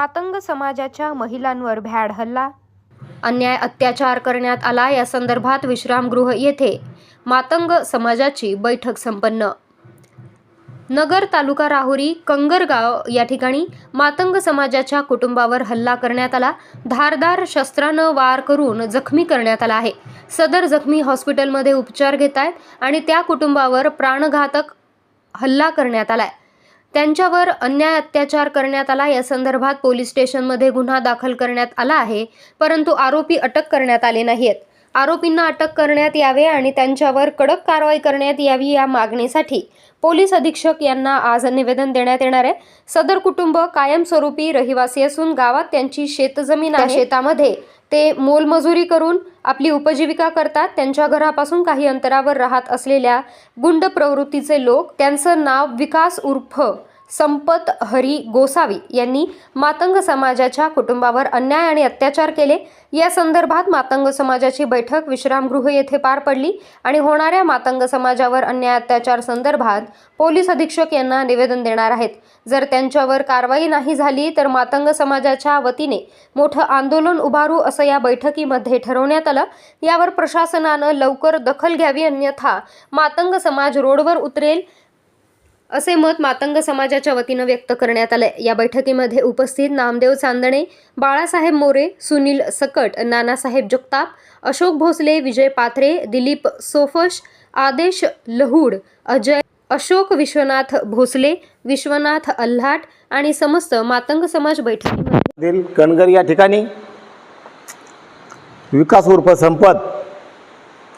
मातंग समाजाच्या महिलांवर भ्याड हल्ला. अन्याय अत्याचार करण्यात आला या संदर्भात विश्रामगृह येथे मातंग समाजाची बैठक संपन्न. नगर तालुका राहुरी कंगरगाव या ठिकाणी मातंग समाजाच्या कुटुंबावर हल्ला करण्यात आला. धारदार शस्त्रानं वार करून जखमी करण्यात आला आहे. सदर जखमी हॉस्पिटलमध्ये उपचार घेत आहेत आणि त्या कुटुंबावर प्राणघातक हल्ला करण्यात आला आहे त्यांच्यावर अन्याय अत्याचार करण्यात आला. या संदर्भात पोलीस स्टेशनमध्ये गुन्हा दाखल करण्यात आला आहे. परंतु आरोपी अटक करण्यात आले नाहीत आरोपींना अटक करण्यात यावे आणि त्यांच्यावर कडक कारवाई करण्यात यावी या मागणीसाठी पोलीस अधीक्षक यांना आज निवेदन देण्यात येणार आहे. सदर कुटुंब कायमस्वरूपी रहिवासी असून गावात त्यांची शेतजमीन आहे. शेतामध्ये ते मोलमजुरी करून आपली उपजीविका करतात. त्यांच्या घरापासून काही अंतरावर राहत असलेल्या गुंड प्रवृत्तीचे लोक त्यांचं नाव विकास उर्फ संपत हरी गोसावी यांनी मातंग समाजाच्या कुटुंबावर अन्याय आणि अत्याचार केले. या संदर्भात मातंग समाजाची बैठक विश्रामगृह येथे पार पडली आणि होणाऱ्या मातंग समाजावर अन्याय अत्याचार संदर्भात पोलीस अधीक्षक यांना निवेदन देणार आहेत. जर त्यांच्यावर कारवाई नाही झाली तर मातंग समाजाच्या वतीने मोठं आंदोलन उभारू असं या बैठकीमध्ये ठरवण्यात आलं. यावर प्रशासनानं लवकर दखल घ्यावी अन्यथा मातंग समाज रोडवर उतरेल. असे मत मातंग समाजाच्या वतीनं व्यक्त करण्यात आले या बैठकीमध्ये उपस्थित नामदेव चांदणे बाळासाहेब मोरे सुनील सकट नानासाहेब जगताप अशोक भोसले विजय पाथरे दिलीप सोफश आदेश लहुड अजय अशोक विश्वनाथ भोसले विश्वनाथ अल्हाट आणि समस्त मातंग समाज बैठकीमध्ये कणगर या ठिकाणी. विकास उर्फ संपत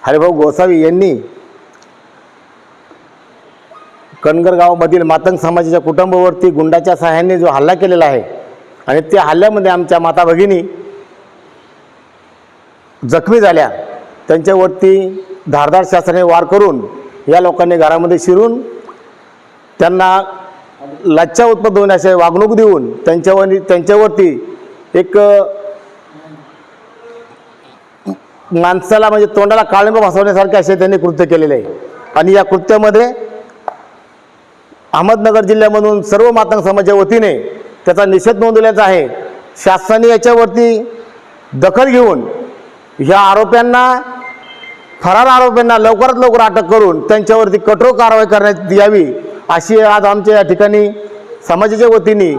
हरिभाऊ गोसावी यांनी कणगर गावामधील मातंग समाजाच्या कुटुंबावरती गुंडाच्या सहाय्याने जो हल्ला केलेला आहे आणि त्या हल्ल्यामध्ये आमच्या माता भगिनी जखमी झाल्या. त्यांच्यावरती धारदार शास्त्राने वार करून या लोकांनी घरामध्ये शिरून त्यांना लज्जा उत्पन्न होण्याचे वागणूक देऊन त्यांच्यावर त्यांच्यावरती एक माणसाला म्हणजे तोंडाला काळिंब भासवण्यासारखे असे त्यांनी कृत्य केलेले आहे. आणि या कृत्यामध्ये अहमदनगर जिल्ह्यामधून सर्व मातंग समाजाच्या वतीने त्याचा निषेध नोंदवल्याचा आहे. शासनाने याच्यावरती दखल घेऊन ह्या आरोप्यांना फरार आरोपींना लवकरात लवकर अटक करून त्यांच्यावरती कठोर कारवाई करण्यात यावी अशी आज आमच्या या ठिकाणी समाजाच्या वतीने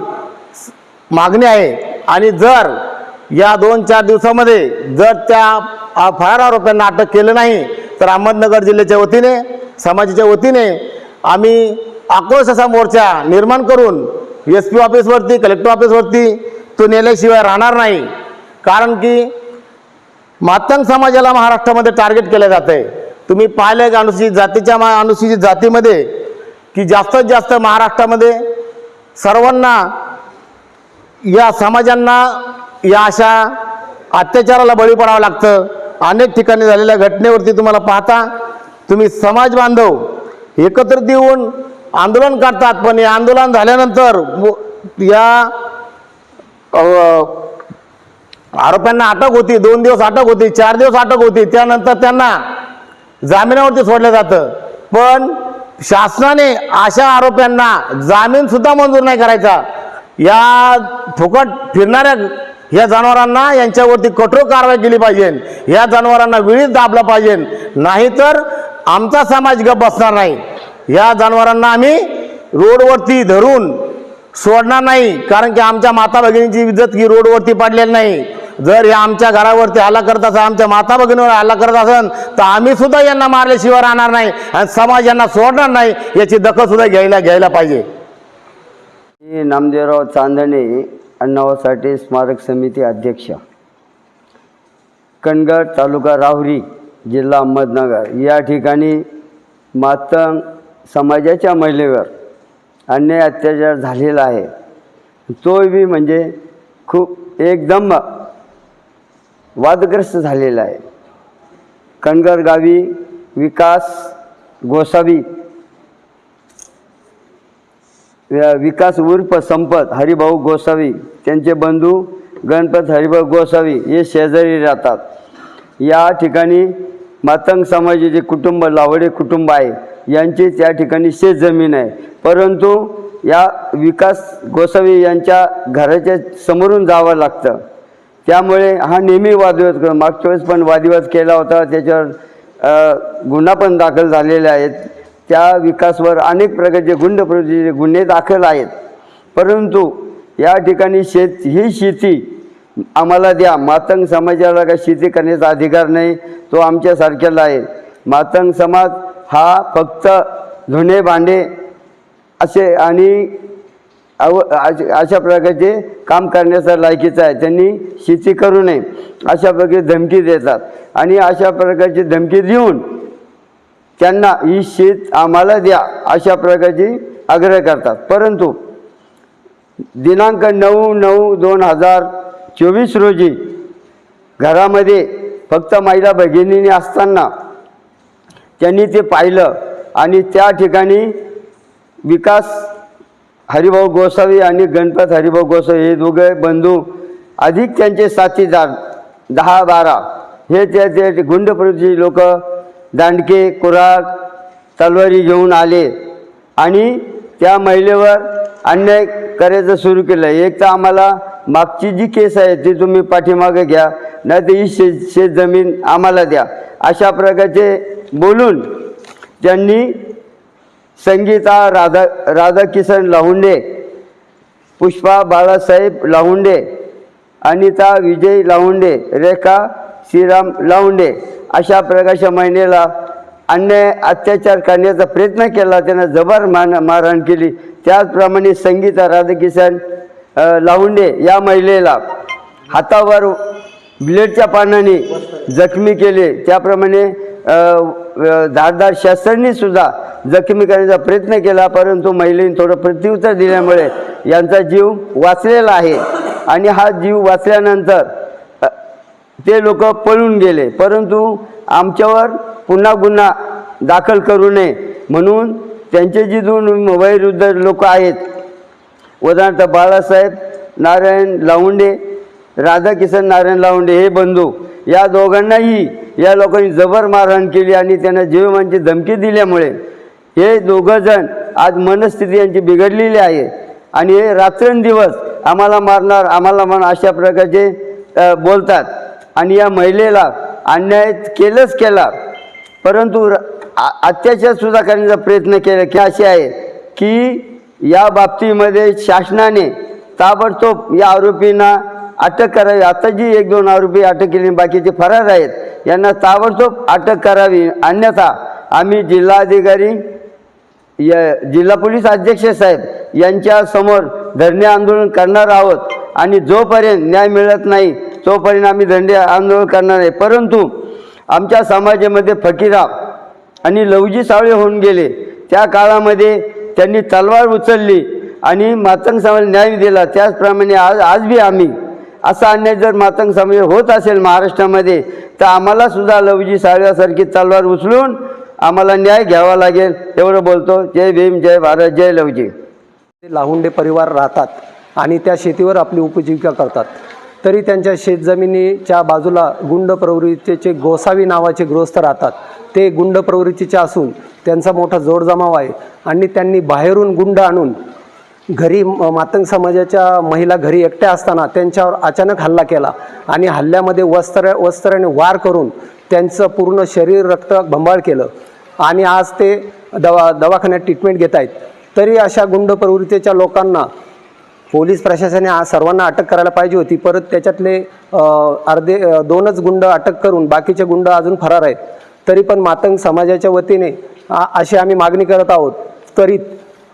मागणी आहे. आणि जर या दोन चार दिवसामध्ये जर त्या फरार आरोपींना अटक केलं नाही तर अहमदनगर जिल्ह्याच्या वतीने समाजाच्या वतीने आम्ही आक्रोश असा मोर्चा निर्माण करून एस पी ऑफिसवरती कलेक्टर ऑफिसवरती तो नेल्याशिवाय राहणार नाही. कारण की मातंग समाजाला महाराष्ट्रामध्ये टार्गेट केलं जात आहे तुम्ही पाहिलं का अनुसूचित जातीच्या मा अनुसूचित जातीमध्ये की जास्तीत जास्त महाराष्ट्रामध्ये सर्वांना या समाजांना या अशा अत्याचाराला बळी पडावं लागतं. अनेक ठिकाणी झालेल्या घटनेवरती तुम्हाला पाहता तुम्ही समाज बांधव एकत्रित येऊन आंदोलन करतात पण हे आंदोलन झाल्यानंतर व- या आरोप्यांना अटक होती दोन दिवस अटक होती चार दिवस अटक होती त्यानंतर त्यांना जामिनावरती सोडलं जातं. पण शासनाने अशा आरोप्यांना जामीन सुद्धा मंजूर नाही करायचा. या फुकट फिरणाऱ्या या जनावरांना यांच्यावरती कठोर कारवाई केली पाहिजे. या जनावरांना वेळीच दाबलं पाहिजे. नाहीतर आमचा समाज गप बसणार नाही. या जनावरांना आम्ही रोडवरती धरून सोडणार नाही. कारण की आमच्या माता भगिनींची इज्जत की रोडवरती पडलेली नाही. जर या आमच्या घरावरती हल्ला करत असेल आमच्या माता भगिनीवर हल्ला करत असेल तर आम्ही सुद्धा यांना मारल्याशिवाय राहणार नाही आणि समाज यांना सोडणार नाही याची दखल सुद्धा घ्यायला घ्यायला पाहिजे. मी नामदेवराव चांदणे अण्णावासाठी स्मारक समिती अध्यक्ष. कणगड तालुका राहुरी जिल्हा अहमदनगर. या ठिकाणी मातंग समाजाच्या महिलेवर अन्याय अत्याचार झालेला आहे. तो बी म्हणजे खूप एकदम वादग्रस्त झालेला आहे. कणगर गावी विकास गोसावी व्या- विकास उर्फ संपत हरिभाऊ गोसावी त्यांचे बंधू गणपत हरिभाऊ गोसावी हे शेजारी राहतात. या ठिकाणी मातंग समाजाचे कुटुंब लावडे कुटुंब आहे. यांची त्या ठिकाणी शेतजमीन आहे. परंतु या विकास गोसावी यांच्या घराच्या समोरून जावं लागतं. त्यामुळे हा नेहमी वादविवाद करतो मागच्या वेळेस पण वादविवाद केला होता त्याच्यावर गुन्हा पण दाखल झालेले आहेत. त्या विकासवर अनेक प्रकारचे गुंड गुन्हे दाखल आहेत. परंतु या ठिकाणी शेत ही शेती आम्हाला द्या. मातंग समाजाला काही शेती करण्याचा अधिकार नाही तो आमच्यासारख्याला आहे. मातंग समाज हा फक्त धुणे भांडे असे आणि अव अश- अशा प्रकारचे काम करण्याचा लायकीचा आहे. त्यांनी शेती करू नये. अशा प्रकारे धमकी देतात. आणि अशा प्रकारची धमकी देऊन त्यांना ही शेत आम्हाला द्या अशा प्रकारची आग्रह करतात. परंतु दिनांक नऊ नऊ दोन हजार चोवीस रोजी घरामध्ये फक्त महिला भगिनीने असताना त्यांनी ते पाहिलं आणि त्या ठिकाणी विकास हरिभाऊ गोसावी आणि गणपत हरिभाऊ गोसावी हे दोघे बंधू अधिक त्यांचे साथीदार दहा बारा. हे त्याचे ते लोक दांडके कुऱ्हाड तलवारी घेऊन आले. आणि त्या महिलेवर अन्याय करायचं सुरू केलं. एक तर आम्हाला मागची जी केस आहे ती तुम्ही पाठीमागे घ्या. नाही तर ही शेत शेतजमीन आम्हाला द्या. अशा प्रकारचे बोलून त्यांनी संगीता राधा राधाकिशन लाहुंडे पुष्पा बाळासाहेब लाहुंडे अनिता विजय लाहुंडे रेखा श्रीराम लाहुंडे अशा प्रकारच्या महिनेला अन्याय अत्याचार करण्याचा प्रयत्न केला. त्यांना जबर मान मारहाण केली. त्याचप्रमाणे संगीता राधाकिशन लाहुंडे या महिलेला हातावर ब्लेडच्या पानाने जखमी केले. त्याप्रमाणे धारदार शस्त्रांनी सुद्धा जखमी करण्याचा प्रयत्न केला परंतु महिलेने थोडं प्रत्युत्तर दिल्यामुळे यांचा जीव वाचलेला आहे. आणि हा जीव वाचल्यानंतर ते लोक पळून गेले. परंतु आमच्यावर पुन्हा गुन्हा दाखल करू नये म्हणून त्यांचे जे दोन वयोवृद्ध लोक आहेत उदाहरणार्थ बाळासाहेब नारायण लावुंडे राधाकिशन नारायण लावुंडे हे बंधू या दोघांनाही या लोकांनी जबर मारहाण केली आणि त्यांना जीवमानची धमकी दिल्यामुळे हे दोघंजण आज मनस्थिती यांची बिघडलेली आहे. आणि हे रात्रंदिवस आम्हाला मारणार आम्हाला म्हण अशा प्रकारचे बोलतात. आणि या महिलेला अन्याय केलंच केला. परंतु र- आ- करण्याचा प्रयत्न केला. की असे आहे की या बाबतीमध्ये शासनाने ताबडतोब या आरोपींना अटक करावी. आता जी एक दोन आरोपी अटक केली बाकीचे फरार आहेत यांना ताबडतोब अटक करावी. अन्यथा आम्ही जिल्हाधिकारी या जिल्हा पोलीस अध्यक्ष साहेब यांच्यासमोर धरणे आंदोलन करणार आहोत आणि जोपर्यंत न्याय मिळत नाही तोपर्यंत आम्ही धरणे आंदोलन करणार आहे परंतु आमच्या समाजामध्ये फकीरा आणि लवजी सावळे होऊन गेले. त्या काळामध्ये त्यांनी तलवार उचलली आणि मातंग समाज न्याय दिला. त्याचप्रमाणे आज आज बी आम्ही असा अन्याय जर मातंग समाज होत असेल महाराष्ट्रामध्ये तर आम्हाला सुद्धा लवजी साळव्यासारखी तलवार उचलून आम्हाला न्याय घ्यावा लागेल एवढं बोलतो. जय भीम जय भारत जय लवजी. ते लाहुंडे परिवार राहतात आणि त्या शेतीवर आपली उपजीविका करतात. तरी त्यांच्या शेतजमिनीच्या बाजूला गुंड प्रवृत्तीचे गोसावी नावाचे गृहस्थ राहतात ते गुंड प्रवृत्तीचे असून त्यांचा मोठा जोडजमाव आहे आणि त्यांनी बाहेरून गुंड आणून घरी मातंग समाजाच्या महिला घरी एकट्या असताना त्यांच्यावर अचानक हल्ला केला. आणि हल्ल्यामध्ये वस्त्र वस्त्राने वार करून त्यांचं पूर्ण शरीर रक्त भंबाळ केलं. आणि आज ते दवा दवाखान्यात ट्रीटमेंट घेत आहेत. तरी अशा गुंड प्रवृत्तीच्या लोकांना पोलीस प्रशासनाने सर्वांना अटक करायला पाहिजे होती. परत त्याच्यातले अर्धे दोनच गुंड अटक करून बाकीचे गुंड अजून फरार आहेत. तरी पण मातंग समाजाच्या वतीने अशी आम्ही मागणी करत आहोत. त्वरित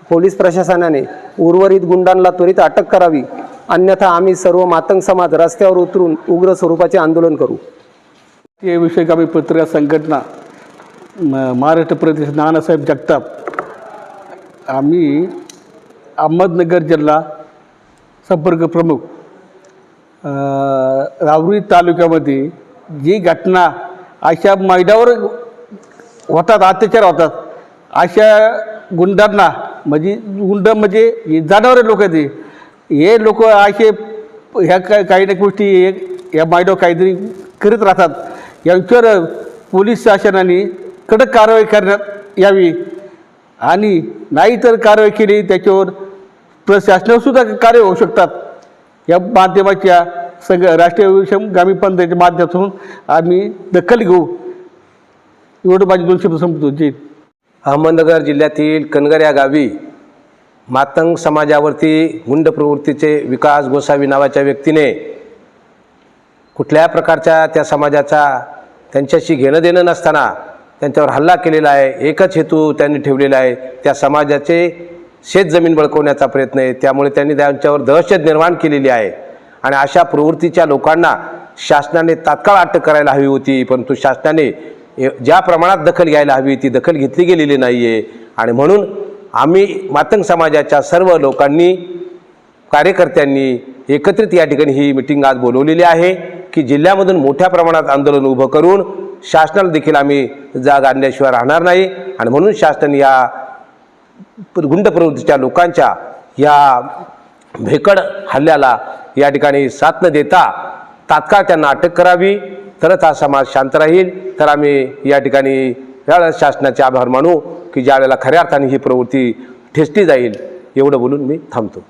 पोलीस प्रशासनाने उर्वरित गुंडांना त्वरित अटक करावी. अन्यथा आम्ही सर्व मातंग समाज रस्त्यावर उतरून उग्र स्वरूपाचे आंदोलन करू. हे विषयक आम्ही पत्रिका संघटना म- महाराष्ट्र प्रदेश नानासाहेब जगताप आम्ही अहमदनगर जिल्हा संपर्क प्रमुख रावरी तालुक्यामध्ये जी घटना अशा मैदावर होतात अत्याचार होतात अशा गुंडांना म्हणजे गुंड म्हणजे हे लोक ते. हे लोक असे ह्या काय काही ना गोष्टी या मायडो काहीतरी करीत राहतात. यांच्यावर पोलीस शासनाने कडक कारवाई करण्यात यावी. आणि नाही तर कारवाई केली त्याच्यावर प्रशासनावरसुद्धा कार्य होऊ शकतात. या माध्यमाच्या सगळ्या राष्ट्रीय ग्रामीण पंचायतीच्या माध्यमातून आम्ही दखल घेऊ. एवढं माझी दोनशे संपतो जी अहमदनगर जिल्ह्यातील कनगर या गावी मातंग समाजावरती गुंड प्रवृत्तीचे विकास गोसावी नावाच्या व्यक्तीने कुठल्या प्रकारच्या त्या समाजाचा त्यांच्याशी घेणं देणं नसताना त्यांच्यावर हल्ला केलेला आहे एकच हेतू त्यांनी ठेवलेला आहे त्या समाजाचे शेतजमीन बळकवण्याचा प्रयत्न आहे. त्यामुळे त्यांनी त्यांच्यावर दहशत निर्माण केलेली आहे. आणि अशा प्रवृत्तीच्या लोकांना शासनाने तात्काळ अटक करायला हवी होती परंतु शासनाने ज्या प्रमाणात दखल घ्यायला हवी ती दखल घेतली गेलेली नाही आहे आणि म्हणून आम्ही मातंग समाजाच्या सर्व लोकांनी कार्यकर्त्यांनी एकत्रित या ठिकाणी ही मिटिंग आज बोलवलेली आहे की जिल्ह्यामधून मोठ्या प्रमाणात आंदोलन उभं करून शासनाला देखील आम्ही जाग आणल्याशिवाय राहणार नाही. आणि म्हणून शासनाने या गुंड प्रवृत्तीच्या लोकांच्या या भेकड हल्ल्याला या ठिकाणी साथ न देता तात्काळ त्यांना अटक करावी. तरच हा समाज शांत राहील. तर आम्ही या ठिकाणी वेळा शासनाचे आभार मानू की ज्या वेळेला खऱ्या अर्थाने ही प्रवृत्ती ठेचली जाईल एवढं बोलून मी थांबतो.